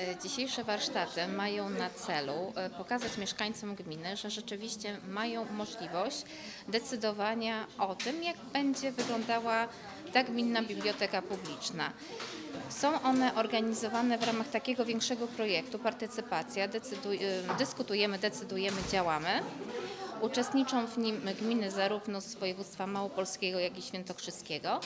E, Dzisiejsze warsztaty mają na celu e, pokazać mieszkańcom gminy, że rzeczywiście mają możliwość decydowania o tym, jak będzie wyglądała ta gminna biblioteka publiczna. Są one organizowane w ramach takiego większego projektu Partycypacja. Decyduj, e, dyskutujemy, decydujemy, działamy. Uczestniczą w nim gminy zarówno z województwa małopolskiego, jak i świętokrzyskiego.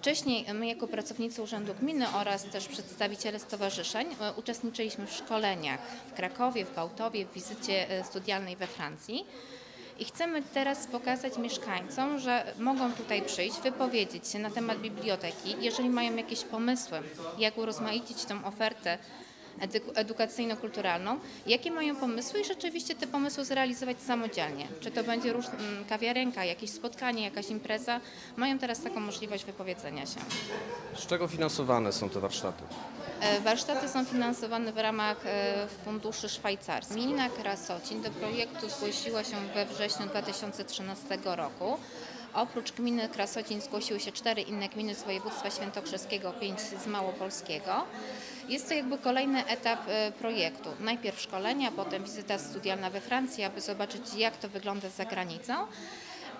Wcześniej my jako pracownicy Urzędu Gminy oraz też przedstawiciele stowarzyszeń e, uczestniczyliśmy w szkoleniach w Krakowie, w Bałtowie, w wizycie e, studialnej we Francji. I chcemy teraz pokazać mieszkańcom, że mogą tutaj przyjść, wypowiedzieć się na temat biblioteki, jeżeli mają jakieś pomysły, jak urozmaicić tą ofertę edukacyjno-kulturalną, jakie mają pomysły i rzeczywiście te pomysły zrealizować samodzielnie. Czy to będzie róż, m, kawiarenka, jakieś spotkanie, jakaś impreza, mają teraz taką możliwość wypowiedzenia się. Z czego finansowane są te warsztaty? E, Warsztaty są finansowane w ramach e, funduszy szwajcarskich. Gmina Krasocin do projektu zgłosiła się we wrześniu 2013 roku. Oprócz gminy Krasocin zgłosiły się cztery inne gminy z województwa świętokrzyskiego, pięć z małopolskiego. Jest to jakby kolejny etap e, projektu. Najpierw szkolenia, potem wizyta studialna we Francji, aby zobaczyć jak to wygląda za granicą.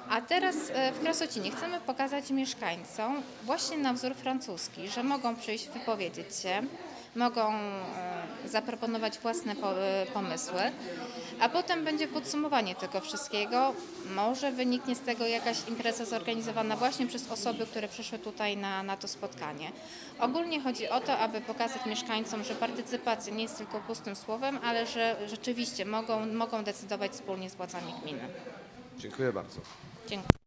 A teraz e, w Krasocinie chcemy pokazać mieszkańcom właśnie na wzór francuski, że mogą przyjść, wypowiedzieć się, mogą e, zaproponować własne e, pomysły, a potem będzie podsumowanie tego wszystkiego. Może wyniknie z tego jakaś impreza zorganizowana właśnie przez osoby, które przyszły tutaj na, na to spotkanie. Ogólnie chodzi o to, aby pokazać mieszkańcom, że partycypacja nie jest tylko pustym słowem, ale że rzeczywiście mogą, mogą decydować wspólnie z władzami gminy. Dziękuję bardzo. Dziękuję.